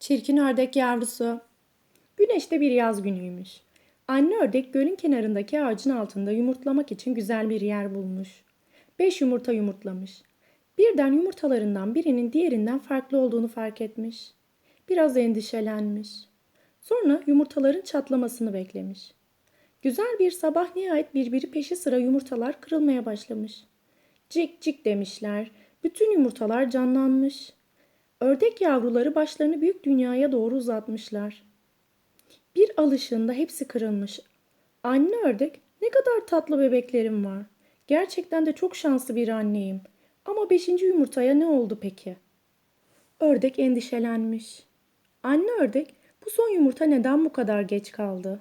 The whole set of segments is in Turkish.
Çirkin ördek yavrusu. Güneşte bir yaz günüymüş. Anne ördek gölün kenarındaki ağacın altında yumurtlamak için güzel bir yer bulmuş. Beş yumurta yumurtlamış. Birden yumurtalarından birinin diğerinden farklı olduğunu fark etmiş. Biraz endişelenmiş. Sonra yumurtaların çatlamasını beklemiş. Güzel bir sabah nihayet birbiri peşi sıra yumurtalar kırılmaya başlamış. Cik cik demişler. Bütün yumurtalar canlanmış. Ördek yavruları başlarını büyük dünyaya doğru uzatmışlar. Bir alışığında hepsi kırılmış. Anne ördek ne kadar tatlı bebeklerim var. Gerçekten de çok şanslı bir anneyim. Ama beşinci yumurtaya ne oldu peki? Ördek endişelenmiş. Anne ördek bu son yumurta neden bu kadar geç kaldı?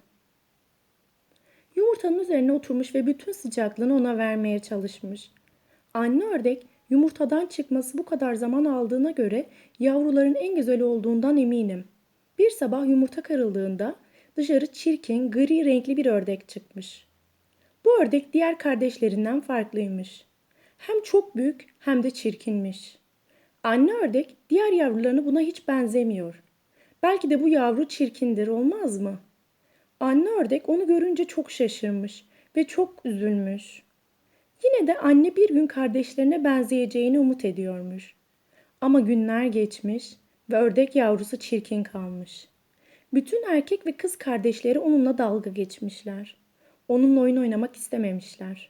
Yumurtanın üzerine oturmuş ve bütün sıcaklığını ona vermeye çalışmış. Anne ördek yumurtadan çıkması bu kadar zaman aldığına göre yavruların en güzel olduğundan eminim. Bir sabah yumurta kırıldığında dışarı çirkin, gri renkli bir ördek çıkmış. Bu ördek diğer kardeşlerinden farklıymış. Hem çok büyük hem de çirkinmiş. Anne ördek diğer yavrularını buna hiç benzemiyor. Belki de bu yavru çirkindir olmaz mı? Anne ördek onu görünce çok şaşırmış ve çok üzülmüş. Yine de anne bir gün kardeşlerine benzeyeceğini umut ediyormuş. Ama günler geçmiş ve ördek yavrusu çirkin kalmış. Bütün erkek ve kız kardeşleri onunla dalga geçmişler. Onunla oyun oynamak istememişler.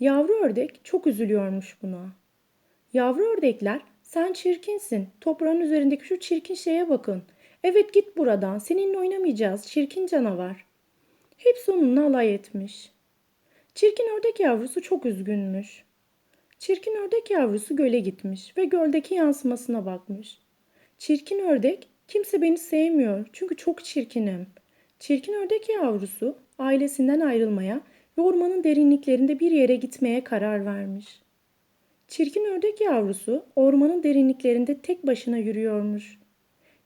Yavru ördek çok üzülüyormuş buna. Yavru ördekler, sen çirkinsin. Toprağın üzerindeki şu çirkin şeye bakın. Evet git buradan. Seninle oynamayacağız. Çirkin canavar. Hepsi onunla alay etmiş. Çirkin ördek yavrusu çok üzgünmüş. Çirkin ördek yavrusu göle gitmiş ve göldeki yansımasına bakmış. Çirkin ördek, kimse beni sevmiyor çünkü çok çirkinim. Çirkin ördek yavrusu ailesinden ayrılmaya ve ormanın derinliklerinde bir yere gitmeye karar vermiş. Çirkin ördek yavrusu ormanın derinliklerinde tek başına yürüyormuş.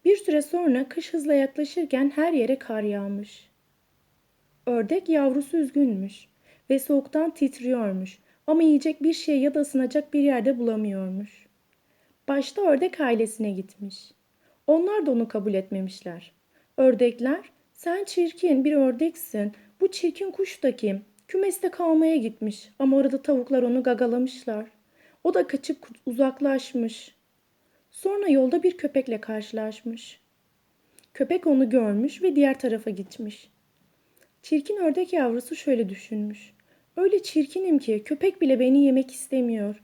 Bir süre sonra kış hızla yaklaşırken her yere kar yağmış. Ördek yavrusu üzgünmüş ve soğuktan titriyormuş ama yiyecek bir şey ya da ısınacak bir yerde bulamıyormuş. Başta ördek ailesine gitmiş. Onlar da onu kabul etmemişler. Ördekler, sen çirkin bir ördeksin, bu çirkin kuş da kim? Kümeste kalmaya gitmiş ama orada tavuklar onu gagalamışlar. O da kaçıp uzaklaşmış. Sonra yolda bir köpekle karşılaşmış. Köpek onu görmüş ve diğer tarafa gitmiş. Çirkin ördek yavrusu şöyle düşünmüş. Öyle çirkinim ki köpek bile beni yemek istemiyor.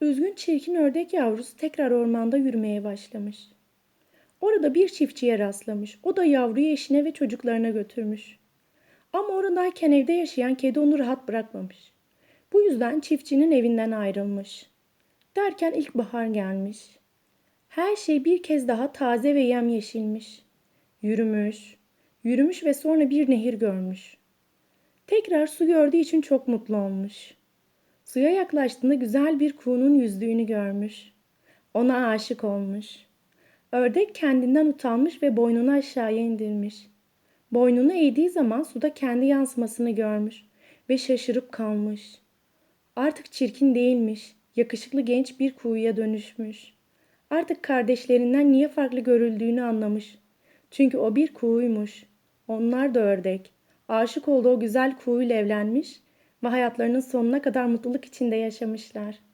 Üzgün çirkin ördek yavrusu tekrar ormanda yürümeye başlamış. Orada bir çiftçiye rastlamış. O da yavruyu eşine ve çocuklarına götürmüş. Ama oradayken evde yaşayan kedi onu rahat bırakmamış. Bu yüzden çiftçinin evinden ayrılmış. Derken ilkbahar gelmiş. Her şey bir kez daha taze ve yemyeşilmiş. Yürümüş, yürümüş ve sonra bir nehir görmüş. Tekrar su gördüğü için çok mutlu olmuş. Suya yaklaştığında güzel bir kuğunun yüzdüğünü görmüş. Ona aşık olmuş. Ördek kendinden utanmış ve boynunu aşağıya indirmiş. Boynunu eğdiği zaman suda kendi yansımasını görmüş ve şaşırıp kalmış. Artık çirkin değilmiş, yakışıklı genç bir kuğuya dönüşmüş. Artık kardeşlerinden niye farklı görüldüğünü anlamış. Çünkü o bir kuğuymuş. Onlar da ördek. Aşık olduğu güzel kuğuyla evlenmiş ve hayatlarının sonuna kadar mutluluk içinde yaşamışlar.''